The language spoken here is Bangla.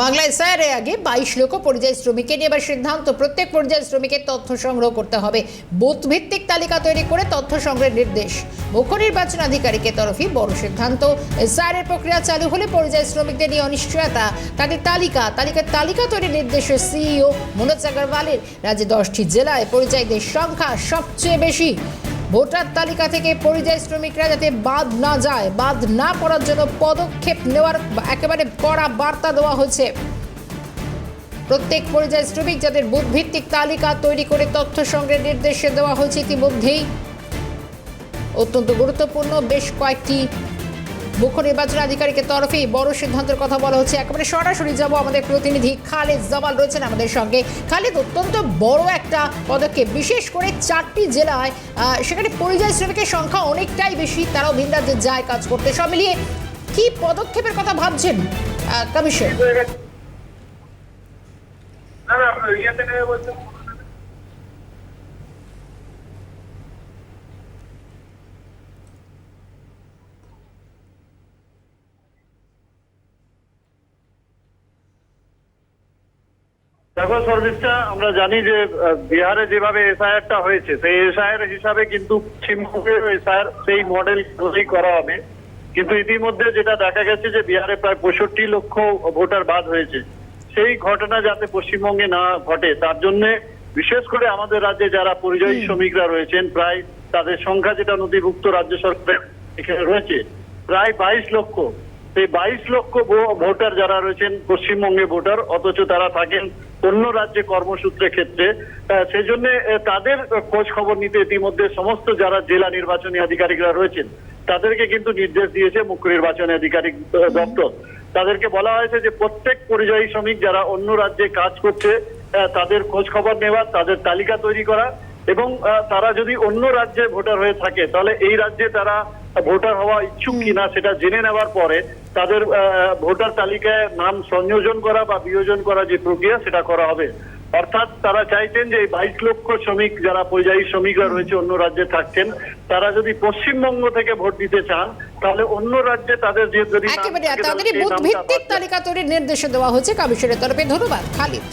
বাংলা এসআইআর আগে বাইশ লক্ষ পরিযায়ী শ্রমিকের নিয়ে এবার সিদ্ধান্ত, প্রত্যেক পরিযায়ী শ্রমিকের তথ্য সংগ্রহ করতে হবে। বুথ ভিত্তিক তালিকা তৈরি করে তথ্য সংগ্রহের নির্দেশ। মুখ্য নির্বাচন আধিকারিকের তরফে বড় সিদ্ধান্ত। এসআইআর এর প্রক্রিয়া চালু হলে পরিযায়ী শ্রমিকদের নিয়ে অনিশ্চয়তা। তাদের তালিকা, তালিকার তালিকা তৈরির নির্দেশে সিইও মনোজ আগরওয়ালের। রাজ্যে দশটি জেলায় পরিযায়ীদের সংখ্যা সবচেয়ে বেশি। ভোটার তালিকা থেকে পরিযায়ী শ্রমিকরা যাতে বাদ না যায়, বাদ না পড়ার জন্য পদক্ষেপ নেওয়ার একেবারে কড়া বার্তা দেওয়া হয়েছে। প্রত্যেক পরিযায়ী শ্রমিক যাদের বুথ ভিত্তিক তালিকা তৈরি করে তথ্য সংগ্রহের নির্দেশে দেওয়া হয়েছে ইতিমধ্যেই। অত্যন্ত গুরুত্বপূর্ণ বেশ কয়েকটি মুখ্য নির্বাচন আধিকারিকের তরফে বড় সিদ্ধান্তের কথা বলা হচ্ছে। একেবারে সরাসরি যাব আমাদের প্রতিনিধি খালেদ জামাল রয়েছেন আমাদের সঙ্গে। খালেদ, অত্যন্ত বড় একটা পদক্ষেপ, বিশেষ করে চারটি জেলায় সেখানে পরিযায়ী শ্রমিকের সংখ্যা অনেকটাই বেশি, তারাও ভিন রাজ্যে যায় কাজ করতে। সব মিলিয়ে কি পদক্ষেপের কথা ভাবছেন কমিশন? না না দেখো আমরা জানি যে বিহারে যেভাবে এসআইআরটা হয়েছে সেই এসআইআর হিসাবে কিন্তু পশ্চিমবঙ্গের এসআইআর সেই মডেল করা হবে। কিন্তু ইতিমধ্যে যেটা দেখা গেছে যে বিহারে প্রায় পঁয়ষট্টি লক্ষ ভোটার বাদ হয়েছে। সেই ঘটনা যাতে পশ্চিমবঙ্গে না ঘটে তার জন্য বিশেষ করে আমাদের রাজ্যে যারা পরিযায়ী শ্রমিকরা রয়েছেন প্রায় তাদের সংখ্যা যেটা নথিভুক্ত রাজ্য সরকার এখানে রয়েছে প্রায় বাইশ লক্ষ। সেই বাইশ লক্ষ ভোটার যারা রয়েছেন পশ্চিমবঙ্গে ভোটার, অথচ তারা থাকেন অন্য রাজ্যে কর্মসূত্রের ক্ষেত্রে সেই জন্য তাদের খোঁজ খবর নিতে ইতিমধ্যে সমস্ত যারা জেলা নির্বাচনী আধিকারিকরা রয়েছেন, তাদেরকে কিন্তু নির্দেশ দিয়েছে মুখ্য নির্বাচনী আধিকারিক দপ্তর। তাদেরকে বলা হয়েছে যে প্রত্যেক পরিযায়ী শ্রমিক যারা অন্য রাজ্যে কাজ করছে তাদের খোঁজ খবর নেওয়া, তাদের তালিকা তৈরি করা এবং তারা যদি অন্য রাজ্যে ভোটার হয়ে থাকে তাহলে এই রাজ্যে তারা ভোটার হওয়া ইচ্ছুক কিনা সেটা জেনে নেওয়ার পরে তাদের ভোটার তালিকায় নাম সংযোজন করা বা বিয়োজন করা যে প্রক্রিয়া সেটা করা হবে। অর্থাৎ তারা চাইছেন যে বাইশ লক্ষ শ্রমিক যারা পরিযায়ী শ্রমিকরা রয়েছে অন্য রাজ্যে থাকছেন তারা যদি পশ্চিমবঙ্গ থেকে ভোট দিতে চান তাহলে অন্য রাজ্যে তাদের যে যদি তাদেরই বুথ ভিত্তিক তালিকা তৈরির নির্দেশ দেওয়া হচ্ছে কমিশনের তরফে। ধন্যবাদ খালিদ।